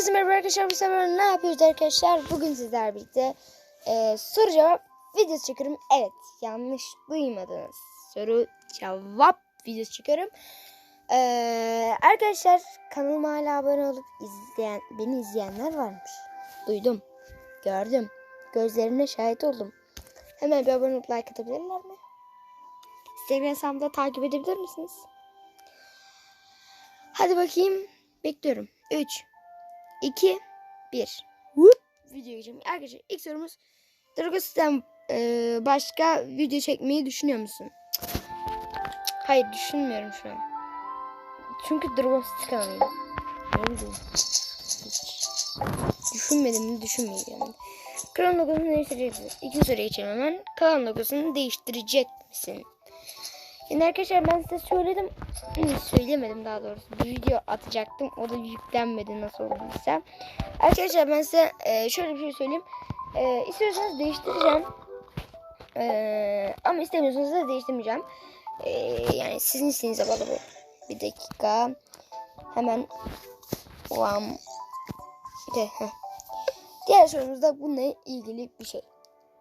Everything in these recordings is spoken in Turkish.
Herkese merhaba arkadaşlar bu sefer ne yapıyoruz arkadaşlar? Bugün sizler birlikte e, soru cevap videosu çekiyorum. Evet yanlış duymadınız. Soru cevap videosu çekiyorum. E, arkadaşlar kanalıma hala abone olup izleyen beni izleyenler varmış. Duydum. Gördüm. Gözlerine şahit oldum. Hemen bir abone olup like atabilirler mi? Instagram hesabımda takip edebilir misiniz? Hadi bakayım. Bekliyorum. 3 2 1 Whoop. Video geçelim. Arkadaşlar ilk sorumuz Drago Sistem e, başka video çekmeyi düşünüyor musun? Hayır düşünmüyorum şu an. Çünkü Drago kanalıyım. Ne bileyim. Hiç. Düşünmedim mi düşünmeyeceğim. Kanal logosunu değiştirecek misin? İkinci soruya geçelim hemen. Kanal logosunu değiştirecek misin? Yani arkadaşlar ben size söyledim. Söylemedim daha doğrusu. Bir video atacaktım. O da yüklenmedi nasıl olduysa. Arkadaşlar ben size e, şöyle bir şey söyleyeyim. E, istiyorsanız değiştireceğim. E, ama istemiyorsanız da değiştirmeyeceğim. E, yani sizin isteğinize bağlı bu. Bir dakika. Hemen. Okay, heh. Diğer sorumuz da bununla ilgili bir şey.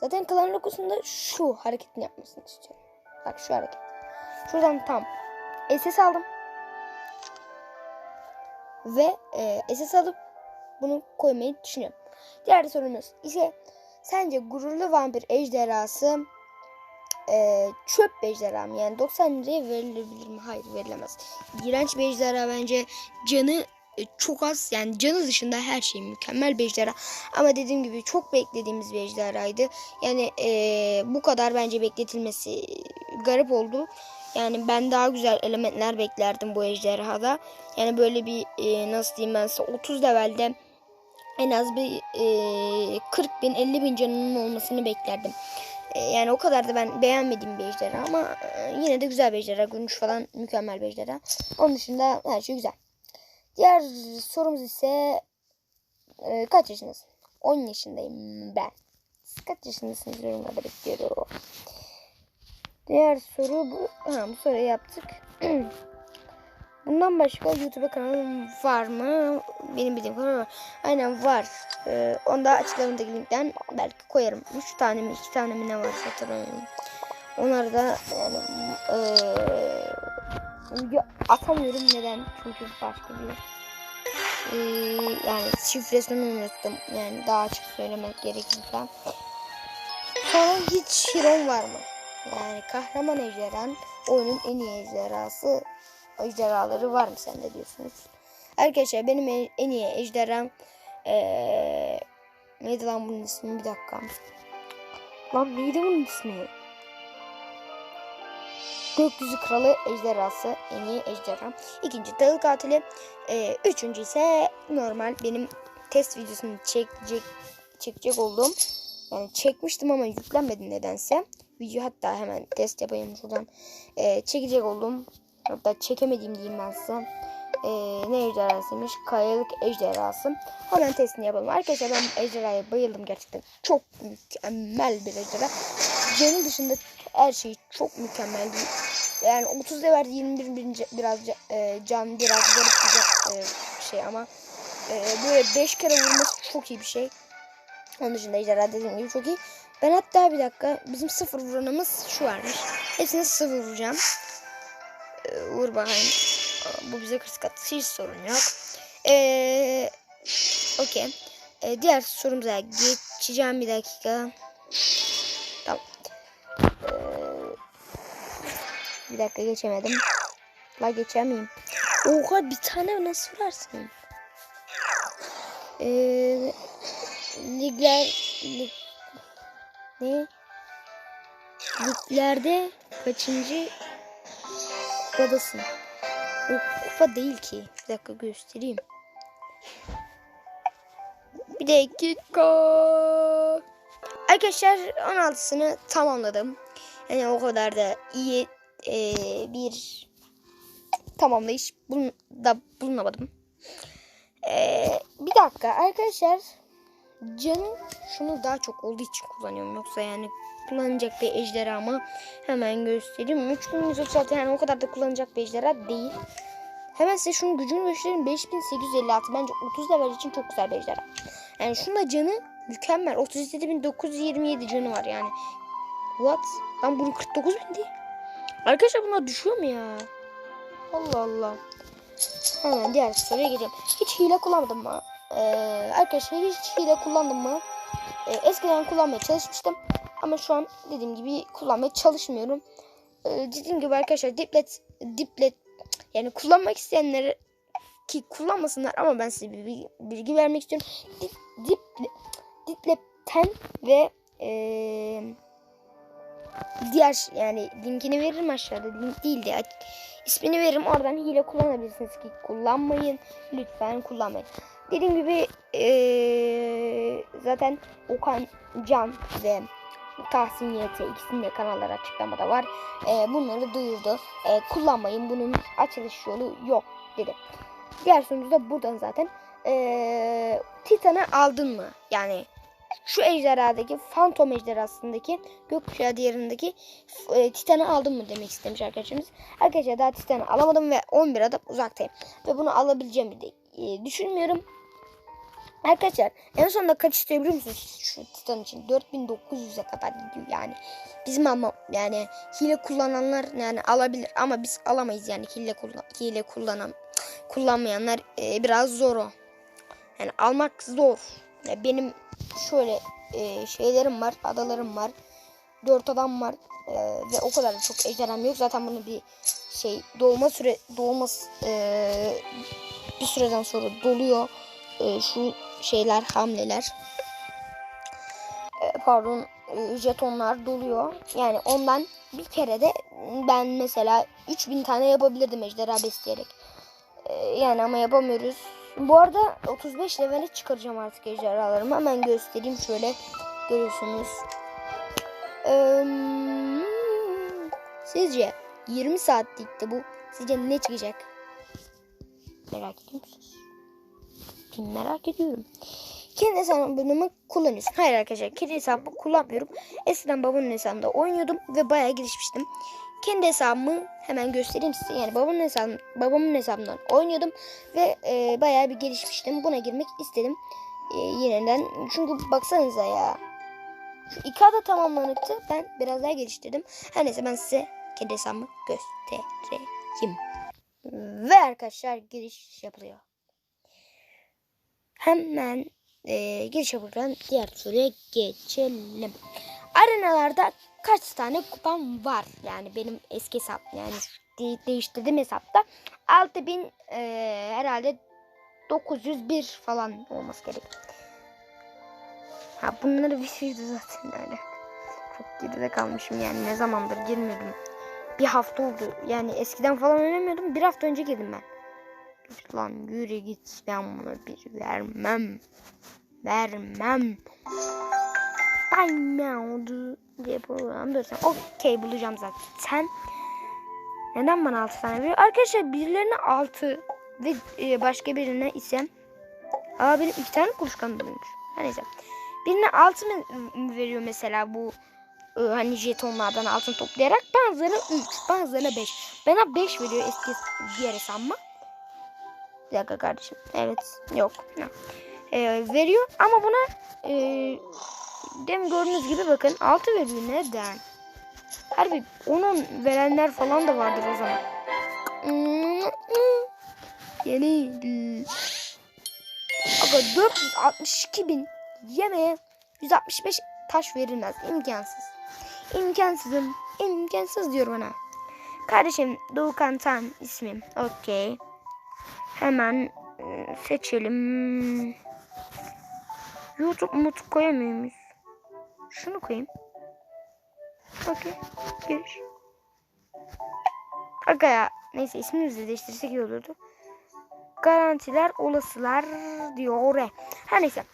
Zaten kalan logosunda şu hareketini yapmasını istiyorum. Bak şu hareket. Şuradan tam SS aldım. Ve e, SS alıp bunu koymayı düşünüyorum. Diğer sorumuz ise sence gururlu vampir ejderhası e, çöp bir ejderha mı? Yani 90 liraya verilebilir mi? Hayır verilemez. İğrenç bir ejderha bence canı e, çok az yani canı dışında her şey mükemmel bir ejderha. Ama dediğim gibi çok beklediğimiz bir ejderhaydı. Yani e, bu kadar bence bekletilmesi garip oldu. Yani ben daha güzel elementler beklerdim bu ejderhada. Yani böyle bir e, nasıl diyeyim ben size 30 levelde en az bir e, 40 bin 50 bin canının olmasını beklerdim. E, yani o kadar da ben beğenmediğim bir ejderha ama e, yine de güzel bir ejderha. Görünüş falan mükemmel bir ejderha. Onun dışında her şey güzel. Diğer sorumuz ise e, kaç yaşındasın? 10 yaşındayım ben. Siz kaç yaşındasınız yorumlarda bekliyorum. Diğer soru bu. Ha, bu soruyu yaptık. Bundan başka YouTube kanalım var mı? Benim bildiğim kadar var. Aynen var. Ee, onu da açıklamadaki linkten belki koyarım. 3 tane mi 2 tane mi ne var hatırlamıyorum. Onları da yani video atamıyorum neden? Çünkü başka bir ee, yani şifresini unuttum. Yani daha açık söylemek gerekirse. Sonra hiç Hiron var mı? Yani kahraman ejderhan oyunun en iyi ejderhası ejderhaları var mı sende diyorsunuz. Arkadaşlar benim e- en iyi ejderham ee, neydi lan bunun ismi bir dakika. Lan neydi bunun ismi? Gökyüzü Kralı ejderhası en iyi ejderham. İkinci dağıl katili. Ee, üçüncü ise normal benim test videosunu çekecek çekecek olduğum yani çekmiştim ama yüklenmedi nedense. Video hatta hemen test yapayım şuradan. Ee, çekecek oldum. Hatta çekemediğim diyeyim ben size. Ee, ne ejderhasıymış? Kayalık ejderhası. Hemen testini yapalım. Arkadaşlar ben ejderhaya bayıldım gerçekten. Çok mükemmel bir ejderha. Canı dışında her şey çok mükemmel. Yani 30 level 21 birinci biraz e, can biraz garip bir e, şey ama e, böyle 5 kere vurması çok iyi bir şey. Onun dışında ejderha dediğim gibi çok iyi. Ben hatta bir dakika bizim sıfır vuranımız şu varmış. Hepsini sıfır vuracağım. Ee, vur bakayım. Bu bize 40 kat. Hiç sorun yok. Ee, Okey. Ee, diğer sorumuza geçeceğim bir dakika. Tamam. Ee, bir dakika geçemedim. La geçemeyim. Oha bir tane nasıl vurarsın? Ee, ligler lig, ne? Liglerde kaçıncı kupadasın? O kupa değil ki. Bir dakika göstereyim. Bir dakika. Arkadaşlar 16'sını tamamladım. Yani o kadar da iyi e, bir tamamlayış bun, da bulunamadım. E, bir dakika arkadaşlar canım şunu daha çok olduğu için kullanıyorum. Yoksa yani kullanacak bir ejderhamı hemen göstereyim. 3136 yani o kadar da kullanacak bir ejderha değil. Hemen size şunun gücünü göstereyim. 5856 bence 30 level için çok güzel bir ejderha. Yani şunun da canı mükemmel. 37927 canı var yani. What? Ben bunu 49 bin değil. Arkadaşlar bunlar düşüyor mu ya? Allah Allah. Hemen diğer soruya geçelim. Hiç hile kullanmadım mı? Ee, arkadaşlar hiç hile kullandım mı? Ee, eskiden kullanmaya çalışmıştım. Ama şu an dediğim gibi kullanmaya çalışmıyorum. Ee, dediğim gibi arkadaşlar diplet diplet yani kullanmak isteyenler ki kullanmasınlar ama ben size bir bilgi, vermek istiyorum. Dip, diple, dipletten ve eee diğer yani linkini veririm aşağıda link değil de ismini veririm oradan hile kullanabilirsiniz ki kullanmayın lütfen kullanmayın. Dediğim gibi eee, zaten Okan Can ve Tahsin YT ikisinin de kanalları açıklamada var. Eee, bunları duyurdu. Eee, kullanmayın bunun açılış yolu yok dedi. Diğer sorumuz da buradan zaten. Eee Titan'ı aldın mı? Yani şu ejderhadaki Phantom ejderhasındaki gökkuşağı diğerindeki e, Titan'ı aldın mı demek istemiş arkadaşımız. Arkadaşlar daha Titan'ı alamadım ve 11 adım uzaktayım. Ve bunu alabileceğimi de e, düşünmüyorum. Arkadaşlar en sonunda kaç istiyor biliyor musunuz şu Titan için? 4900'e kadar gidiyor yani. Bizim ama yani hile kullananlar yani alabilir ama biz alamayız yani hile kullan hile kullanan kullanmayanlar e, biraz zor o. Yani almak zor. Ya benim şöyle e, şeylerim var, adalarım var. Dört adam var e, ve o kadar da çok ejderham yok. Zaten bunu bir şey dolma süre dolma e, bir süreden sonra doluyor. E, şu şeyler hamleler. E, pardon e, jetonlar doluyor. Yani ondan bir kere de ben mesela 3000 tane yapabilirdim ejderha besleyerek. E, yani ama yapamıyoruz. Bu arada 35 levele çıkaracağım artık ejderhalarımı. Hemen göstereyim şöyle. Görüyorsunuz. Ee, sizce 20 saatlikte bu sizce ne çıkacak? Merak ediyor musunuz? Ben merak ediyorum. Kendi hesabımı kullanıyorsun. Hayır arkadaşlar kendi hesabımı kullanmıyorum. Eskiden babamın hesabında oynuyordum ve bayağı gelişmiştim. Kendi hesabımı hemen göstereyim size. Yani babamın hesabı, babamın hesabından oynuyordum ve e, bayağı bir gelişmiştim. Buna girmek istedim e, yeniden. Çünkü baksanıza ya. Şu iki ada tamamlanıktı. Ben biraz daha geliştirdim. Her neyse ben size kendi hesabımı göstereyim. Ve arkadaşlar giriş yapılıyor. Hemen e, giriş yapılırken diğer soruya geçelim. Arenalarda kaç tane kupam var? Yani benim eski hesap yani de- değiştirdiğim hesapta 6000 e, herhalde 901 falan olması gerek. Ha bunları bitirdi zaten yani. Çok geride kalmışım yani ne zamandır girmiyordum. Bir hafta oldu. Yani eskiden falan oynamıyordum. Bir hafta önce girdim ben. Git lan yürü git. Ben bunu bir vermem. Vermem. Time oldu diye program dursun. Okey bulacağım zaten. Neden bana 6 tane veriyor? Arkadaşlar birilerine 6 ve e, başka birine ise Aa benim iki tane kuluçkan bulmuş. Her neyse. Birine 6 mı veriyor mesela bu e, hani jetonlardan altın toplayarak bazılarına 3 bazılarına 5. Bana 5 veriyor eski diğer hesabıma. Bir dakika kardeşim. Evet. Yok. E, veriyor ama buna e, dem gördüğünüz gibi bakın 6 veriyor. Neden? Harbi 10 verenler falan da vardır o zaman. Yeni. Aga 462 bin yemeğe 165 taş verilmez. İmkansız. İmkansızım. İmkansız diyor bana. Kardeşim Doğukan Tan ismim. Okey. Hemen e, seçelim. YouTube mut koyamıyor muyuz? Şunu koyayım. Okey. Giriş. Aga ya. Neyse ismimizi değiştirsek iyi olurdu. Garantiler olasılar diyor oraya. Her neyse.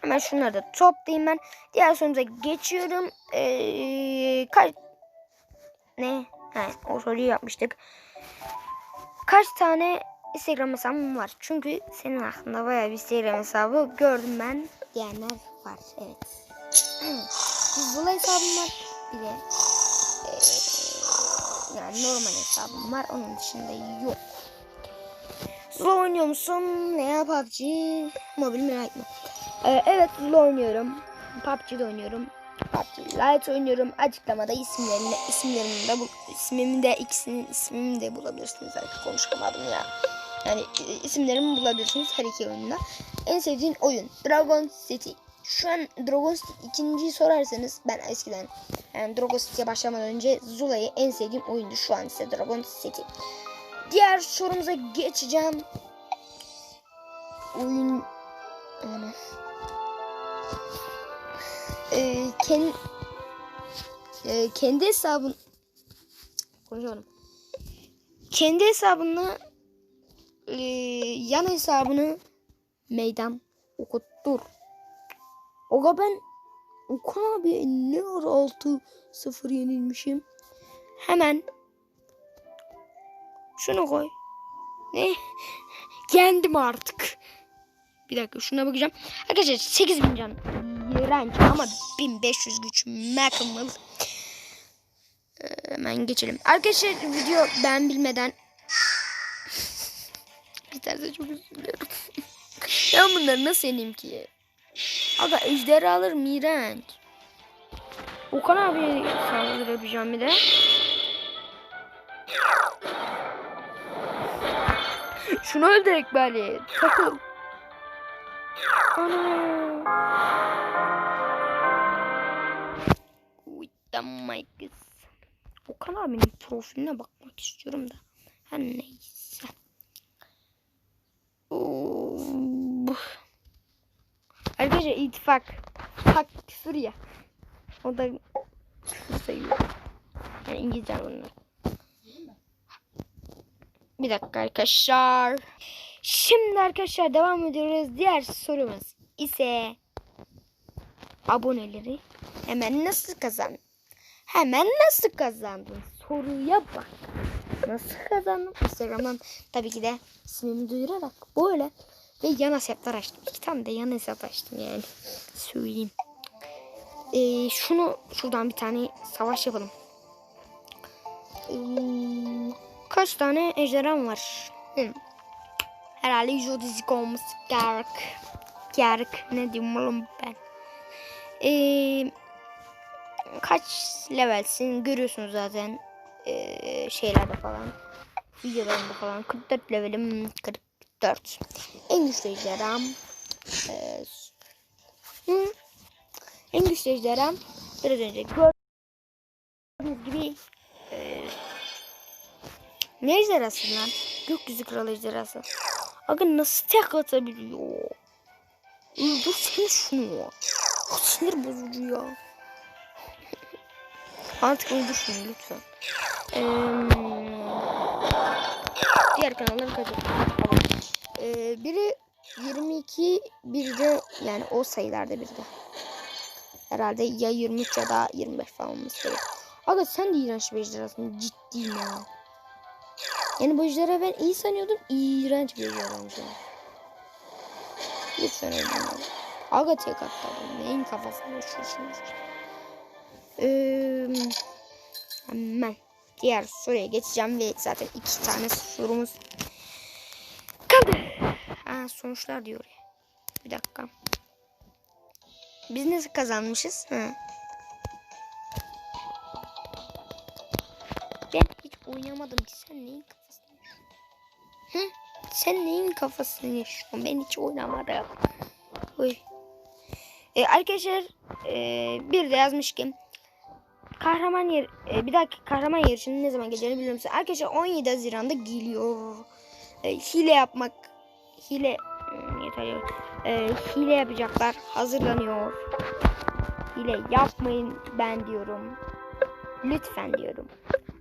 Hemen şunları da toplayayım ben. Diğer sorumuza geçiyorum. Ee, kaç... Ne? He, o soruyu yapmıştık. Kaç tane Instagram hesabım var? Çünkü senin aklında bayağı bir Instagram hesabı gördüm ben diyenler var. Evet. Hızlı hesabım var. Bir de ee, yani normal hesabım var. Onun dışında yok. Zula oynuyor musun? Veya PUBG? Mobil merak mı? Ee, evet Zula oynuyorum. PUBG'de oynuyorum. PUBG Lite oynuyorum. Açıklamada isimlerini, isimlerimi de, bu, ismimi de ikisinin ismini de bulabilirsiniz. Artık konuşamadım ya. Yani e, isimlerimi bulabilirsiniz her iki oyunda. En sevdiğin oyun Dragon City. Şu an Dragon City ikinciyi sorarsanız ben eskiden yani Dragon City'ye başlamadan önce Zula'yı en sevdiğim oyundu. Şu an ise Dragon City. Diğer sorumuza geçeceğim. Oyun Ana. Ee, kendi e, kendi hesabın konuşamadım. Kendi hesabını e, yan hesabını meydan okuttur. Oga ben Okan abi ne ara 6-0 yenilmişim. Hemen şunu koy. Ne? Yendim artık. Bir dakika şuna bakacağım. Arkadaşlar 8000 can. İğrenç ama 1500 güç. Mükemmel. Ee, hemen geçelim. Arkadaşlar video ben bilmeden biterse çok üzülüyorum. ben bunları nasıl yeneyim ki? Aga ejderhalar iğrenç. Okan abi saldırabileceğim bir de. Şunu öldürek bari. Takıl. Ana. The mic. Okan abinin profiline bakmak istiyorum da. Her neyse. Arkadaşlar ittifak. Hak küfür ya. O da küfür sayıyor. Yani İngilizce bunlar. Bir dakika arkadaşlar. Şimdi arkadaşlar devam ediyoruz. Diğer sorumuz ise aboneleri hemen nasıl kazan? Hemen nasıl kazandın? Soruya bak. Nasıl kazandım? Instagram'dan tabii ki de ismimi duyurarak böyle ve yan hesaplar açtım. İki tane de yan hesap açtım yani. Söyleyeyim. Ee, şunu şuradan bir tane savaş yapalım. Ee, kaç tane ejderham var? Hı. Herhalde Jodizik olması gerek. Gerek. Ne diyeyim oğlum ben. Ee, kaç levelsin görüyorsunuz zaten. Ee, şeylerde falan. Videolarında falan. 44 levelim. 44. En güçlü ejderham. Hı. En güçlü ejderham. Biraz önce gördüğünüz gibi e, ne ejderhası lan? Gökyüzü kralı ejderhası. Aga nasıl tek atabiliyor? Öldürsene şunu. Çok sinir bozucu ya. Artık öldür şunu lütfen. Ee, diğer kanalları kaçır. Ee, biri 22, biri de yani o sayılarda biri de. Herhalde ya 23 ya da 25 falan olması gerek. Aga sen de iğrenç bir ejderhasın. Ciddiyim ya. Yani bu ejderha ben iyi sanıyordum. İğrenç bir ejderhaymış yani. Lütfen öldürme. Aga tek atladım. Neyin kafasını uçuyorsunuz? Ee, hemen diğer soruya geçeceğim ve zaten iki tane sorumuz kaldı. Ha, sonuçlar diyor. Bir dakika. Biz nasıl kazanmışız? Ha. Ben hiç oynamadım ki. Sen neyin kafasını? Hı? Sen neyin kafasını yaşıyorsun? Ben hiç oynamadım. Oy. Ee, arkadaşlar e, bir de yazmış ki kahraman yer e, bir dahaki kahraman yarışının ne zaman geleceğini biliyor musun? Arkadaşlar 17 Haziran'da geliyor. E, hile yapmak hile hmm, yeter yok. E, hile yapacaklar. Hazırlanıyor. Hile yapmayın ben diyorum. Lütfen diyorum.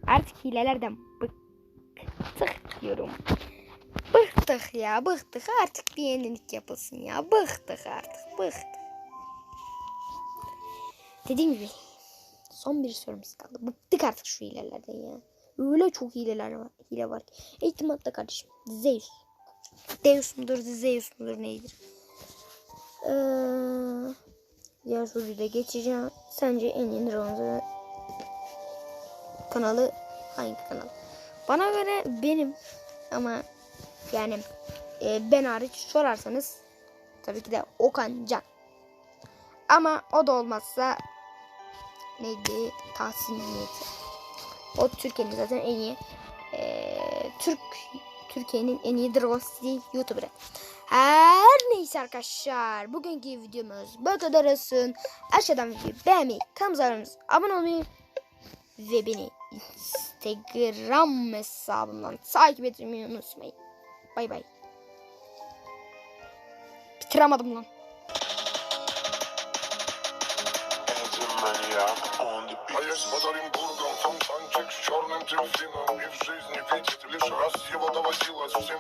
Artık hilelerden bıktık diyorum. Bıktık ya bıktık artık bir yenilik yapılsın ya. Bıktık artık bıktık. Dediğim gibi son bir sorumuz kaldı. Bıktık artık şu hilelerden ya. Öyle çok hileler var. Hile var. ki. Eğitim hatta kardeşim. Zeus. Deus mudur, Zeus mudur neydir? Ee, diğer soruyu da geçeceğim. Sence en yeni Ronza kanalı hangi kanal? Bana göre benim ama Yani e, ben hariç sorarsanız tabii ki de Okan Can. Ama o da olmazsa neydi? Tahsin Niyeti. O Türkiye'nin zaten en iyi e, Türk Türkiye'nin en iyi Drossi YouTuber'ı. Her neyse arkadaşlar. Bugünkü videomuz bu kadar olsun. Aşağıdan videoyu beğenmeyi, kanalımıza abone olmayı, ve beni Instagram hesabımdan takip etmeyi unutmayın. Bay bay. Bitiremedim lan. А я с Оренбургом, сам Санчик с черным дельфином И в жизни видит лишь раз его доводилось всем